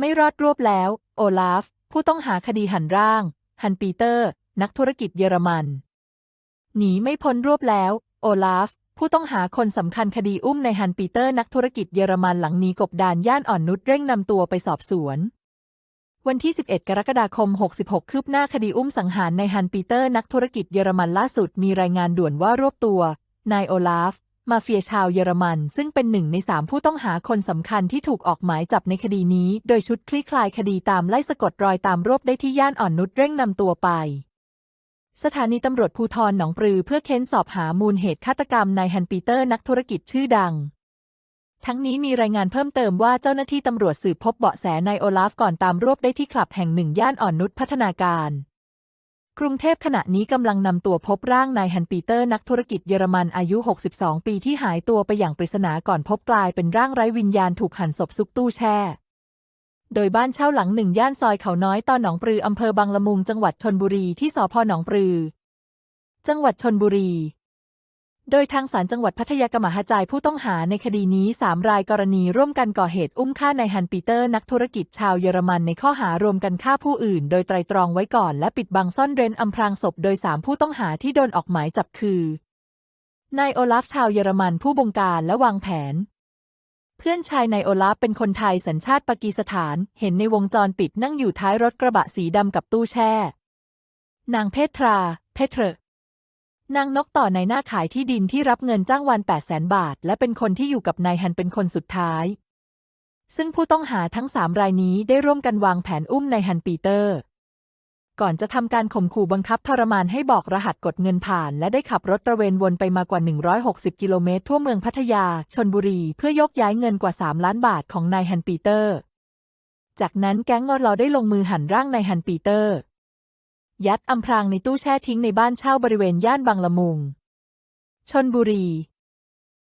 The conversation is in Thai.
ไม่รอดรวบแล้ว โอลาฟ ผู้ต้องหาคดีหันร่าง ฮันปีเตอร์ นักธุรกิจเยอรมัน หนีไม่พ้นรวบแล้ว โอลาฟ ผู้ต้องหาคนสำคัญคดีอุ้มในฮันปีเตอร์นักธุรกิจเยอรมันหลังหนีกบดานย่านอ่อนนุชเร่งนำตัวไปสอบสวน วันที่ 11 กรกฎาคม 66 คืบหน้าคดีอุ้มสังหารในฮันปีเตอร์นักธุรกิจเยอรมันล่าสุดมีรายงานด่วนว่ารวบตัว นายโอลาฟ มาเฟียชาวเยอรมัน ซึ่งเป็นหนึ่งในสามผู้ต้องหาคนสำคัญที่ถูกออกหมายจับในคดีนี้ โดยชุดคลี่คลายคดีตามไล่สะกดรอยตามรวบได้ที่ย่านอ่อนนุชเร่งนำตัวไป สถานีตำรวจภูธรหนองปลือเพื่อเค้นสอบหามูลเหตุฆาตกรรมนายฮันปีเตอร์นักธุรกิจชื่อดังทั้งนี้มีรายงานเพิ่มเติมว่าเจ้าหน้าที่ตำรวจสืบพบเบาะแสนายโอลาฟก่อนตามรวบได้ที่คลับแห่งหนึ่งย่านอ่อนนุชพัฒนาการ กรุงเทพขณะนี้กำลังนำตัวพบร่างนายฮันปีเตอร์นักธุรกิจเยอรมันอายุ 62 ปีที่หายตัวไปอย่างปริศนาก่อนพบกลายเป็นร่างไร้วิญญาณถูกหั่นศพซุกตู้แช่ โดยบ้านเช่าหลังหนึ่งย่านซอยเขาน้อยตอนหนองปลืออำเภอบางละมุงจังหวัดชนบุรีที่สพหนองปลือ จังหวัดชนบุรี โดยทางศาลจังหวัดพัทยากมหาจายผู้ต้องหาในคดีนี้ 3 รายกรณีร่วมกันก่อเหตุอุ้มฆ่านายฮันปีเตอร์นักธุรกิจชาวเยอรมันในข้อหารวมกันฆ่าผู้อื่น โดยไตรตรองไว้ก่อนและปิดบังซ่อนเร้นอำพรางศพ โดย 3 ผู้ต้องหาที่โดนออกหมายจับคือนายโอลาฟชาวเยอรมันผู้บงการและวางแผน เพื่อนชายนายโอลาฟเป็นคนไทยสัญชาติปากีสถาน เห็นในวงจรปิดนั่งอยู่ท้ายรถกระบะสีดำกับตู้แช่ นางเพทรา เพเทร นางนกต่อในหน้าขายที่ดินที่รับเงินจ้างวัน8 0 0แสนบาท และเป็นคนที่อยู่กับนายฮันเป็นคนสุดท้าย ซึ่งผู้ต้องหาทั้งสามรายนี้ได้ร่วมกันวางแผนอุ้มนายฮันปีเตอร์ ก่อนจะทำการข่มขู่บังคับทรมานให้บอกรหัสกดเงินผ่าน และได้ขับรถตระเวนวนไปมากว่า 160 กิโลเมตรทั่วเมืองพัทยา ชนบุรี เพื่อยกย้ายเงินกว่า 3 ล้านบาทของนายฮันปีเตอร์ จากนั้นแก๊งงอรอได้ลงมือหั่นร่างนายฮันปีเตอร์ ยัดอำพรางในตู้แช่ทิ้งในบ้านเช่าบริเวณย่านบางละมุง ชนบุรี